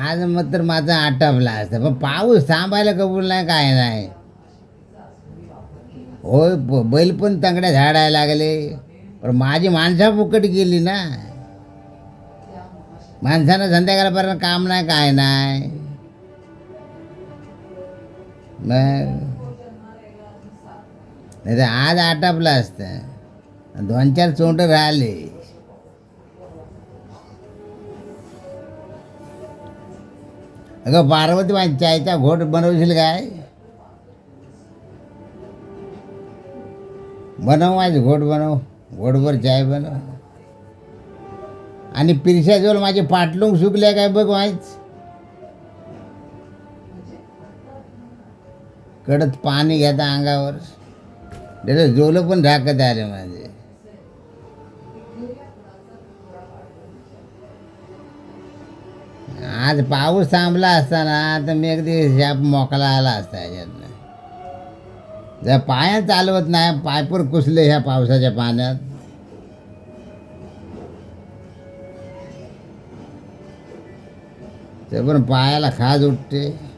आज मग तर माझा आटपला असतं. पण पाऊस थांबायला कबूल नाही काय नाही. होय प बैल पण तंगड्या झाडायला लागले. पण माझी माणसा फुकट गेली ना. माणसानं संध्याकाळपर्यंत काम नाही काय नाही. मग? नाही तर आज आटपलं असतं. दोन चार चोंड राहिले. अगं पार्वती माझी चायचा घोट बनवशील काय? बनव माझी घोट बनव घोटभर चाय बनव. आणि पिरशाजवळ माझे पाटलून सुकले काय बघ माहीत कडत पाणी घेता अंगावर. त्याचं जोलं पण झाकत आले माझे. आज पाऊस थांबला असता ना तर मी अगदी शाप मोकळा आला असता याच्यातनं जर पाया चालवत नाही पायपूर कुसले ह्या पावसाच्या पाण्यात. ते पण पायाला खाज उठते.